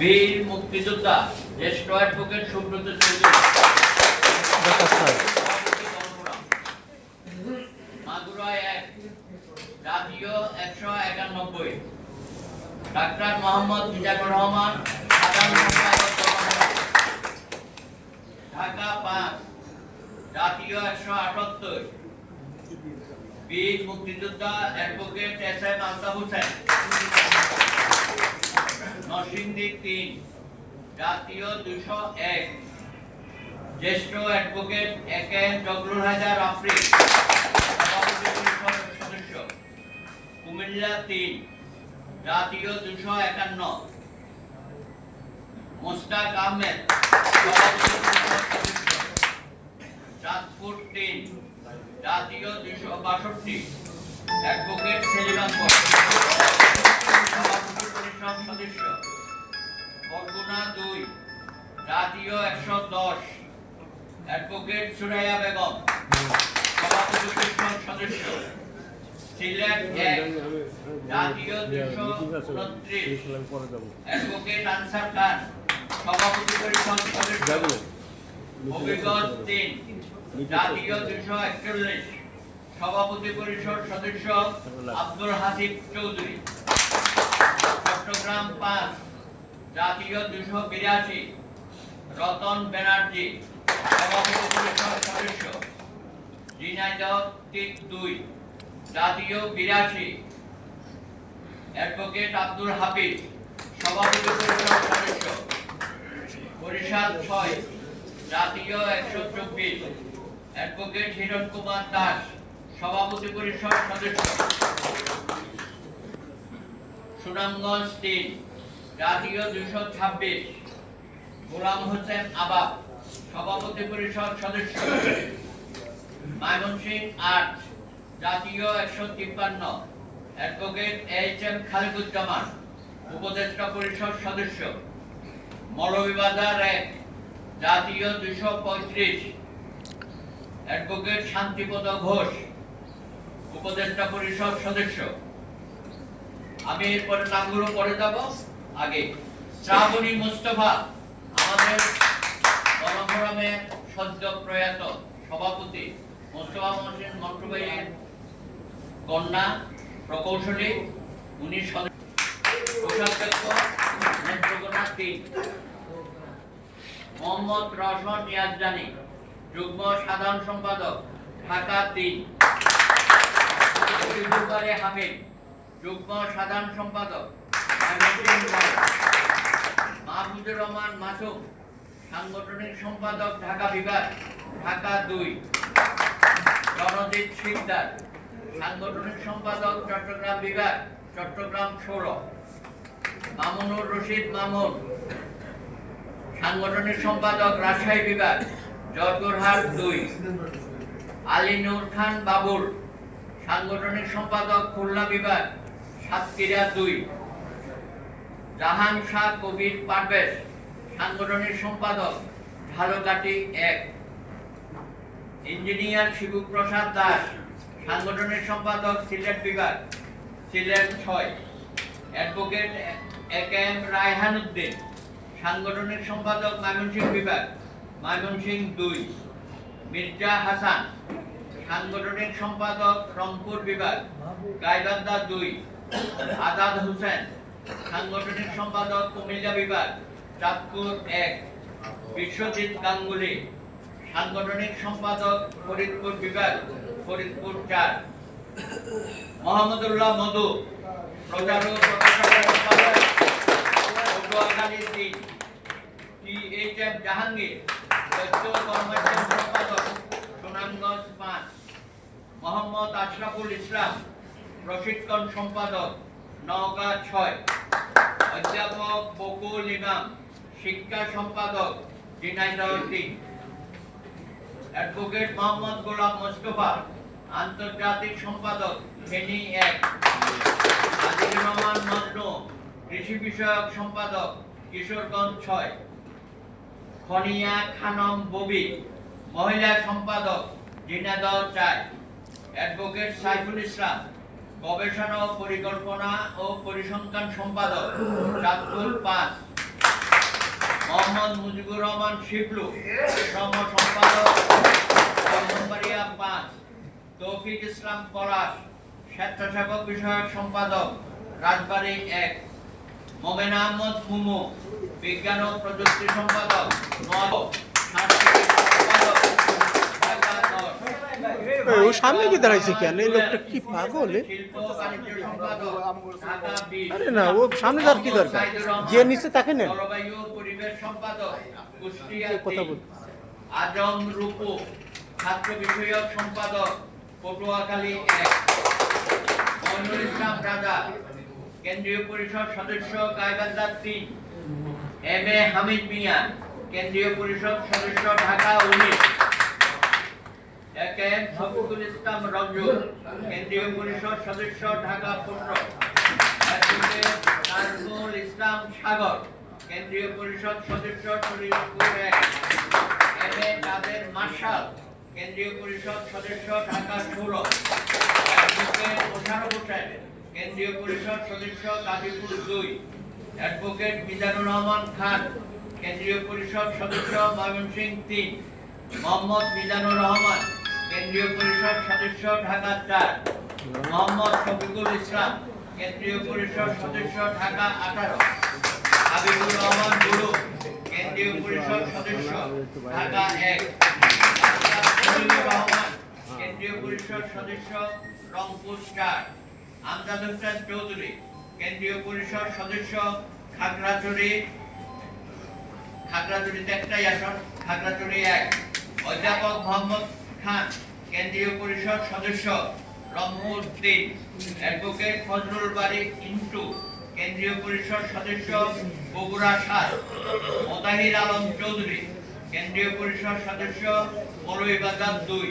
বীর মুক্তিযোদ্ধা, জ্যেষ্ঠ অ্যাডভোকেট সুব্রত চৌধুরী। জাতীয় একশো একানব্বই। ডাক্তার মোহাম্মদ মিজানুর রহমান। ঢাকা পাঁচ, জাতীয় একশো আটাত্তর। বীর মুক্তিযোদ্ধা advocate S M Altaf Hossain. Narsingdi তিন, জাতীয় দুশো এক। জ্যেষ্ঠ advocate A K M Zaglul Haider আফ্রিক সদস্য। কুমিল্লা তিন, জাতীয় দুশো একান্ন। মোস্তাক আহমেদ চাঁদপুর তিন, জাতীয় দুশো বাষট্টি। অ্যাডভোকেট সেলিম আকবর সভাপতি পরিষদ বরগুনা দুই, জাতীয় একশো দশ। অ্যাডভোকেট সুরাইয়া বেগম। সভাপতি সদস্য। পরিষদ সদস্য। সভাপতি পরিষদ সদস্য আব্দুল হাসিব চৌধুরী। চট্টগ্রাম পাঁচ জাতীয় দুশো বিরাশি, রতন ব্যানার্জি সদস্য দুই, জাতীয় বিরাশি, অ্যাডভোকেট আব্দুল হাফিজ, সভাপতি সদস্য ছয়, জাতীয় একশো চব্বিশ, অ্যাডভোকেট হিরণ কুমার দাস, সভাপতি পরিষদ সদস্য। সুনামগঞ্জ তিন, জাতীয় দুশো ছাব্বিশ, গোলাম হোসেন আবাব সভাপতি পরিষদ সদস্য। ময়মনসিং আট, জাতীয় একশো তিপ্পান্ন, অ্যাডভোকেট এইচ এম খালিদুজ্জামান উপদেষ্টা পরিষদ সদস্য। মৌলভীবাজার এক, জাতীয় দুশো পঁয়ত্রিশ, অ্যাডভোকেট শান্তিপদ ঘোষ, উপদেষ্টা পরিষদ সদস্য। আমি এরপরে নামগুলো পড়ে যাব। আগে শ্রাবণী মুস্তফা, আমাদের গণফোরামের সদ্য প্রয়াত সভাপতি মোস্তফা মহসিন মন্টু কন্যা প্রকৌশলী, উনি মোহাম্মদ রশন ইয়াজদানি যুগ্ম সাধারণ সম্পাদক, ঢাকা তিন। হামিদ যুগ্ম সাধারণ সম্পাদক নয়। রহমান মাসুম, সাংগঠনিক সম্পাদক ঢাকা বিভাগ, ঢাকা দুই রণজিৎ শিকদার, সাংগঠনিক সম্পাদক চট্টগ্রাম বিভাগ, চট্টগ্রাম ষোলো মামুনুর রশিদ মামুন, সাংগঠনিক সম্পাদক রাজশাহী বিভাগ, জয়পুরহাট দুই আলী নূর খান বাবুল, সাংগঠনিক সম্পাদক খুলনা বিভাগ সাতক্ষীরা দুই। জাহান শাহ কবির সাংগঠনিক সম্পাদক এক। ইঞ্জিনিয়ার দাস, সাংগঠনিক সম্পাদক, সিলেট বিভাগ, সিলেট ছয়। অ্যাডভোকেট এম রায়হান উদ্দিন, সাংগঠনিক সম্পাদক ময়মনসিংহ বিভাগ ময়মনসিংহ দুই। মির্জা হাসান, সাংগঠনিক সম্পাদক, রংপুর বিভাগ, গাইবান্ধা দুই। আজাদ হোসেন, সাংগঠনিক সম্পাদক, কুমিল্লা বিভাগ, চাঁদপুর এক, বিশ্বজিৎ গাঙ্গুলি, সাংগঠনিক সম্পাদক, ফরিদপুর বিভাগ, ফরিদপুর চার। মোহাম্মদুল্লাহ মধু এফ জাহাঙ্গীর সম্পাদক, সুনামগঞ্জ পাঁচ। মোহাম্মদ আশরাফুল ইসলাম প্রশিক্ষণ সম্পাদক নওগাঁ ছয়। অধ্যাপক বকুল ইমাম, শিক্ষা সম্পাদক অ্যাডভোকেট মোহাম্মদ গোলাম মোস্তফা, আন্তর্জাতিক সম্পাদক ফেনী এক। রহমান মজনু, কৃষি বিষয়ক সম্পাদক কিশোরগঞ্জ ছয়। খনিয়া খানম ববি, মহিলা সম্পাদক জিনাদহ চাই অ্যাডভোকেট সাইফুল ইসলাম গবেষণা ও পরিকল্পনা ও পরিসংখ্যান সম্পাদক চাঁদপুর পাঁচ মোহাম্মদ মুজিবুর রহমান শিবলু শ্রম সম্পাদক পাঁচ, তৌফিক ইসলাম পলাশ, স্বেচ্ছাসেবক বিষয়ক সম্পাদক রাজবাড়ী এক, মোমেন আহমদ মুমু বিজ্ঞান ও প্রযুক্তি সম্পাদক নব সাংস্কৃতিক সম্পাদক ঢাকা দশ এই, ও সামনে কি দাঁড়াইছে কেন এই লোকটা কি পাগল? আরে না, ও সামনে যার কি দরকার? যে নিচে তাকে নেন। কথা বল আজম রূপু, ছাত্র বিষয়ক সম্পাদক, পটুয়াখালী এক। মইনুল ইসলাম রাজা, কেন্দ্রীয় পরিষদ সদস্য গাইবান্ধা তিন। এম এ হামিদ মিয়া, কেন্দ্রীয় পরিষদ সদস্য ঢাকা উনিশ। একে এম শফিকুল সদস্য, ঢাকা পনেরো সদস্য শরীরপুর এক। সদস্য ঢাকা ষোলো। অ্যাডভোকেট মোশারফ হোসেন সদস্য গাজীপুর দুই। অ্যাডভোকেট মিজানুর রহমান খান, কেন্দ্রীয় পরিষদ সদস্য ময়মনসিংহ তিন। মোহাম্মদ মিজানুর রহমান কেন্দ্রীয় পরিষদ সদস্য ঢাকা চার, মোহাম্মদ শফিকুল ইসলাম, কেন্দ্রীয় পরিষদ সদস্য ঢাকা আঠারো, হাবিবুর রহমান গুরু, কেন্দ্রীয় পরিষদ সদস্য ঢাকা এক রহমান, কেন্দ্রীয় পরিষদ সদস্য রংপুর চার হোসেন চৌধুরী, কেন্দ্রীয় পরিষদ সদস্য খাগড়াছড়ি, খাগড়াছড়িতে একটাই আসন, খাগড়াছড়ি এক, অধ্যাপক মোহাম্মদ খান কেন্দ্রীয় পরিষদ সদস্য রহমউদ্দিন অ্যাডভোকেট ফজলুল বারি ইন্টু, কেন্দ্রীয় পরিষদ সদস্য বগুড়া সাত, মোতাহির আলম চৌধুরী, কেন্দ্রীয় পরিষদ সদস্য মৌলভীবাজার দুই।